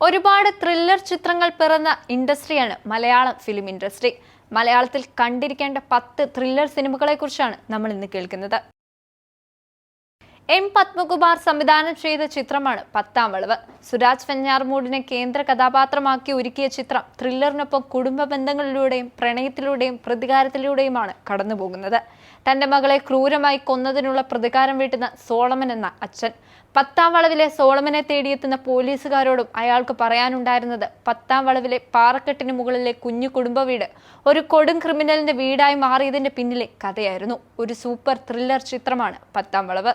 ഒരുപാട് ത്രില്ലർ ചിത്രങ്ങൾ പിറന്ന ഇൻഡസ്ട്രിയാണ് മലയാളം ഫിലിം ഇൻഡസ്ട്രി മലയാളത്തിൽ കണ്ടിരിക്കേണ്ട പത്ത് ത്രില്ലർ സിനിമകളെക്കുറിച്ചാണ് നമ്മൾ ഇന്ന് കേൾക്കുന്നത്. എം പത്മകുമാർ സംവിധാനം ചെയ്ത ചിത്രമാണ് പത്താം വളവ് സുരാജ് വെഞ്ഞാർമൂടിനെ കേന്ദ്ര കഥാപാത്രമാക്കി ഒരുക്കിയ ചിത്രം ത്രില്ലറിനൊപ്പം കുടുംബ ബന്ധങ്ങളിലൂടെയും പ്രണയത്തിലൂടെയും പ്രതികാരത്തിലൂടെയുമാണ് കടന്നുപോകുന്നത്. തന്റെ മകളെ ക്രൂരമായി കൊന്നതിനുള്ള പ്രതികാരം വീട്ടുന്ന സോളമൻ എന്ന അച്ഛൻ. പത്താം വളവിലെ സോളമനെ തേടിയെത്തുന്ന പോലീസുകാരോടും അയാൾക്ക് പറയാനുണ്ടായിരുന്നത് പത്താം വളവിലെ പാറക്കെട്ടിന് മുകളിലെ കുഞ്ഞു കുടുംബ വീട് ഒരു കൊടും ക്രിമിനലിന്റെ വീടായി മാറിയതിന്റെ പിന്നിലെ കഥയായിരുന്നു. ഒരു സൂപ്പർ ത്രില്ലർ ചിത്രമാണ് പത്താം വളവ്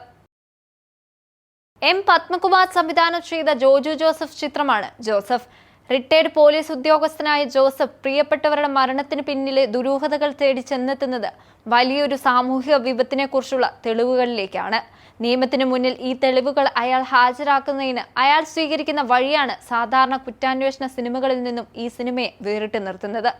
എം പത്മകുമാർ സംവിധാനം ചെയ്ത ജോജു ജോസഫ് ചിത്രമാണ്. ജോസഫ് റിട്ടയർഡ് പോലീസ് ഉദ്യോഗസ്ഥനായ ജോസഫ് പ്രിയപ്പെട്ടവരുടെ മരണത്തിന് പിന്നിലെ ദുരൂഹതകൾ തേടി ചെന്നെത്തുന്നത് വലിയൊരു സാമൂഹിക വിപത്തിനെക്കുറിച്ചുള്ള തെളിവുകളിലേക്കാണ്. നിയമത്തിന് മുന്നിൽ ഈ തെളിവുകൾ അയാൾ ഹാജരാക്കുന്നതിന് അയാൾ സ്വീകരിക്കുന്ന വഴിയാണ് സാധാരണ കുറ്റാന്വേഷണ സിനിമകളിൽ നിന്നും ഈ സിനിമയെ വേറിട്ട് നിർത്തുന്നത്.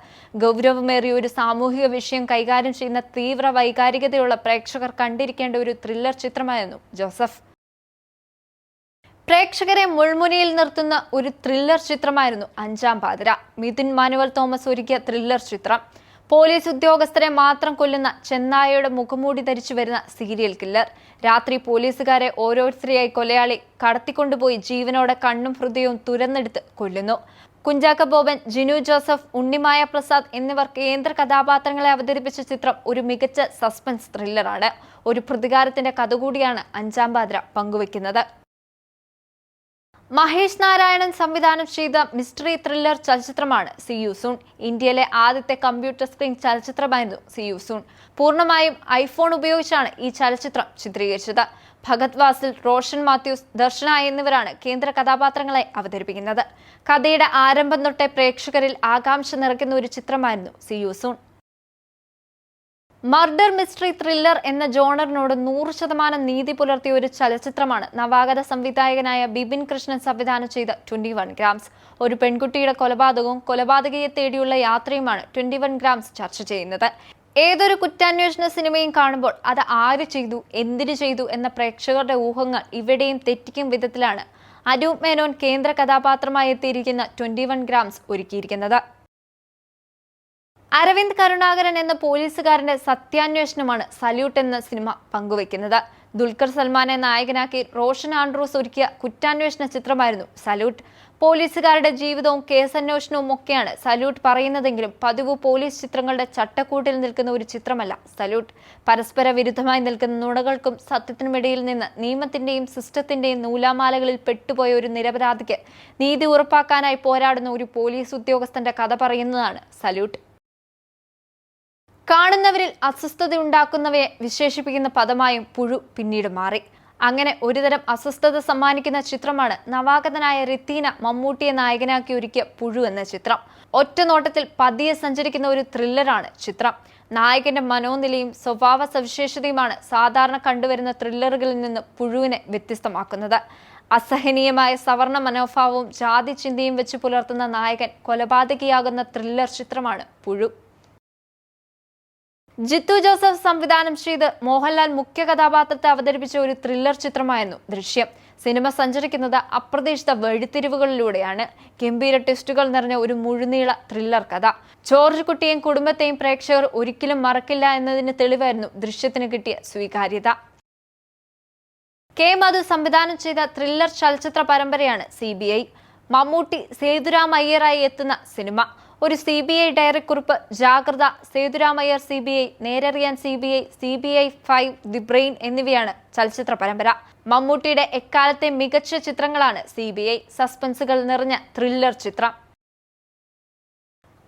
ഗൗരവമേറിയ ഒരു സാമൂഹിക വിഷയം കൈകാര്യം ചെയ്യുന്ന തീവ്ര വൈകാരികതയുള്ള പ്രേക്ഷകർ കണ്ടിരിക്കേണ്ട ഒരു ത്രില്ലർ ചിത്രമായിരുന്നു ജോസഫ്. പ്രേക്ഷകരെ മുൾമുനയിൽ നിർത്തുന്ന ഒരു ത്രില്ലർ ചിത്രമായിരുന്നു അഞ്ചാം പാതിര. മിഥുൻ മാനുവൽ തോമസ് ഒരുക്കിയ ത്രില്ലർ ചിത്രം. പോലീസ് ഉദ്യോഗസ്ഥരെ മാത്രം കൊല്ലുന്ന ചെന്നായയുടെ മുഖംമൂടി ധരിച്ചു വരുന്ന സീരിയൽ കില്ലർ രാത്രി പോലീസുകാരെ ഓരോരുത്തരെയായി കൊലയാളി കടത്തിക്കൊണ്ടുപോയി ജീവനോടെ കണ്ണും ഹൃദയവും തുരന്നെടുത്ത് കൊല്ലുന്നു. കുഞ്ചാക്ക ബോബൻ ജിനു ജോസഫ് ഉണ്ണിമായ പ്രസാദ് എന്നിവർ കേന്ദ്ര കഥാപാത്രങ്ങളെ അവതരിപ്പിച്ച ചിത്രം ഒരു മികച്ച സസ്പെൻസ് ത്രില്ലറാണ് ഒരു പ്രതികാരത്തിന്റെ കഥ കൂടിയാണ് അഞ്ചാം പാതിര പങ്കുവെക്കുന്നത് മഹേഷ് നാരായണൻ സംവിധാനം ചെയ്ത മിസ്റ്ററി ത്രില്ലർ ചലച്ചിത്രമാണ് സി യു സൂൺ ഇന്ത്യയിലെ ആദ്യത്തെ കമ്പ്യൂട്ടർ സ്ക്രീൻ ചലച്ചിത്രമായിരുന്നു സി യു സൂൺ പൂർണമായും ഐഫോൺ ഉപയോഗിച്ചാണ് ഈ ചലച്ചിത്രം ചിത്രീകരിച്ചത്. ഭഗത് വാസിൽ റോഷൻ മാത്യൂസ് ദർശന എന്നിവരാണ് കേന്ദ്ര കഥാപാത്രങ്ങളെ അവതരിപ്പിക്കുന്നത്. കഥയുടെ ആരംഭം തൊട്ടേ പ്രേക്ഷകരിൽ ആകാംക്ഷ നിറയ്ക്കുന്ന ഒരു ചിത്രമായിരുന്നു C U soon murder mystery thriller എന്ന ജോണറിനോട് നൂറ് ശതമാനം നീതി പുലർത്തിയ ഒരു ചലച്ചിത്രമാണ് നവാഗത സംവിധായകനായ ബിപിൻ കൃഷ്ണൻ സംവിധാനം ചെയ്ത ട്വന്റി വൺ ഗ്രാംസ്. ഒരു പെൺകുട്ടിയുടെ കൊലപാതകവും കൊലപാതകയെ തേടിയുള്ള യാത്രയുമാണ് ട്വന്റി വൺ ഗ്രാംസ് ചർച്ച ചെയ്യുന്നത്. ഏതൊരു കുറ്റാന്വേഷണ സിനിമയും കാണുമ്പോൾ അത് ആര് ചെയ്തു എന്തിനു ചെയ്തു എന്ന പ്രേക്ഷകരുടെ ഊഹങ്ങൾ ഇവിടെയും തെറ്റിക്കും വിധത്തിലാണ്. അനൂപ് മേനോൻ കേന്ദ്ര കഥാപാത്രമായി എത്തിയിരിക്കുന്ന ട്വന്റി വൺ ഗ്രാംസ് ഒരുക്കിയിരിക്കുന്നത്. അരവിന്ദ് കരുണാകരൻ എന്ന പോലീസുകാരന്റെ സത്യാന്വേഷണമാണ് സല്യൂട്ട് എന്ന സിനിമ പങ്കുവെക്കുന്നത് ദുൽഖർ സൽമാനെ നായകനാക്കി റോഷൻ ആൻഡ്രൂസ് ഒരുക്കിയ കുറ്റാന്വേഷണ ചിത്രമായിരുന്നു സല്യൂട്ട്. പോലീസുകാരുടെ ജീവിതവും കേസന്വേഷണവും ഒക്കെയാണ് സല്യൂട്ട് പറയുന്നതെങ്കിലും പതിവ് പോലീസ് ചിത്രങ്ങളുടെ ചട്ടക്കൂട്ടിൽ നിൽക്കുന്ന ഒരു ചിത്രമല്ല സല്യൂട്ട്. പരസ്പര വിരുദ്ധമായി നിൽക്കുന്ന നുണകൾക്കും സത്യത്തിനുമിടയിൽ നിന്ന് നിയമത്തിന്റെയും സിസ്റ്റത്തിന്റെയും നൂലാമാലകളിൽ പെട്ടുപോയ ഒരു നിരപരാധിക്ക് നീതി ഉറപ്പാക്കാനായി പോരാടുന്ന ഒരു പോലീസ് ഉദ്യോഗസ്ഥന്റെ കഥ പറയുന്നതാണ് സല്യൂട്ട്. കാണുന്നവരിൽ അസ്വസ്ഥത ഉണ്ടാക്കുന്നവയെ വിശേഷിപ്പിക്കുന്ന പദമായും പുഴു പിന്നീട് മാറി. അങ്ങനെ ഒരുതരം അസ്വസ്ഥത സമ്മാനിക്കുന്ന ചിത്രമാണ് നവാഗതനായ റിത്തീന മമ്മൂട്ടിയെ നായകനാക്കി ഒരുക്കിയ പുഴു എന്ന ചിത്രം. ഒറ്റ നോട്ടത്തിൽ പതിയെ സഞ്ചരിക്കുന്ന ഒരു ത്രില്ലറാണ് ചിത്രം. നായകന്റെ മനോനിലയും സ്വഭാവ സവിശേഷതയുമാണ് സാധാരണ കണ്ടുവരുന്ന ത്രില്ലറുകളിൽ നിന്ന് പുഴുവിനെ വ്യത്യസ്തമാക്കുന്നത്. അസഹനീയമായ സവർണ മനോഭാവവും ജാതി ചിന്തയും വെച്ച് പുലർത്തുന്ന നായകൻ കൊലപാതകിയാകുന്ന ത്രില്ലർ ചിത്രമാണ് പുഴു. ജിത്തു ജോസഫ് സംവിധാനം ചെയ്ത് മോഹൻലാൽ മുഖ്യ കഥാപാത്രത്തെ അവതരിപ്പിച്ച ഒരു ത്രില്ലർ ചിത്രമായിരുന്നു ദൃശ്യം. സിനിമ സഞ്ചരിക്കുന്നത് അപ്രതീക്ഷിത വഴിത്തിരിവുകളിലൂടെയാണ്. ഗംഭീര ടെസ്റ്റുകൾ നിറഞ്ഞ ഒരു മുഴുനീള ത്രില്ലർ കഥ. ജോർജ് കുട്ടിയെയും കുടുംബത്തെയും പ്രേക്ഷകർ ഒരിക്കലും മറക്കില്ല എന്നതിന് തെളിവായിരുന്നു ദൃശ്യത്തിന് കിട്ടിയ സ്വീകാര്യത. കെ. മധു സംവിധാനം ചെയ്ത ത്രില്ലർ ചലച്ചിത്ര പരമ്പരയാണ് C B I. Mammootty Sethuram അയ്യറായി എത്തുന്ന സിനിമ. ഒരു C B I ഡയറിക്കുറിപ്പ് Jagratha Sethuramayyar C B I Nerariyan C B I C B I five the brain എന്നിവയാണ് ചലച്ചിത്ര പരമ്പര. മമ്മൂട്ടിയുടെ എക്കാലത്തെ മികച്ച ചിത്രങ്ങളാണ് സി ബി ഐ. സസ്പെൻസുകൾ നിറഞ്ഞ ത്രില്ലർ ചിത്രം.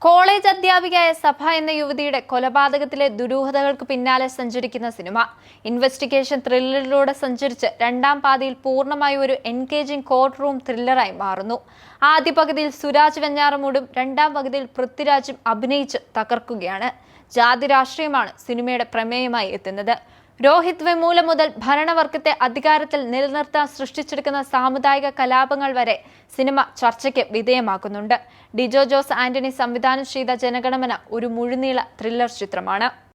കോളേജ് അധ്യാപികയായ സഭ എന്ന യുവതിയുടെ കൊലപാതകത്തിലെ ദുരൂഹതകൾക്ക് പിന്നാലെ സഞ്ചരിക്കുന്ന സിനിമ. ഇൻവെസ്റ്റിഗേഷൻ ത്രില്ലറിലൂടെ സഞ്ചരിച്ച് രണ്ടാം പാതിയിൽ പൂർണമായി ഒരു എൻഗേജിംഗ് കോർട്ട് റൂം ത്രില്ലറായി മാറുന്നു. ആദ്യ പകുതിയിൽ സുരാജ് വെഞ്ഞാറമൂടും രണ്ടാം പകുതിയിൽ പൃഥ്വിരാജും അഭിനയിച്ച് തകർക്കുകയാണ്. ജാതി രാഷ്ട്രീയമാണ് സിനിമയുടെ പ്രമേയമായി എത്തുന്നത്. രോഹിത് വെമൂല മുതൽ ഭരണവർഗത്തെ അധികാരത്തിൽ നിലനിർത്താൻ സൃഷ്ടിച്ചെടുക്കുന്ന സാമുദായിക കലാപങ്ങൾ വരെ സിനിമ ചർച്ചയ്ക്ക് വിധേയമാക്കുന്നുണ്ട്. ഡിജോ ജോസ് ആന്റണി സംവിധാനം ചെയ്ത ജനഗണമന ഒരു മുഴുനീള ത്രില്ലർ ചിത്രമാണ്.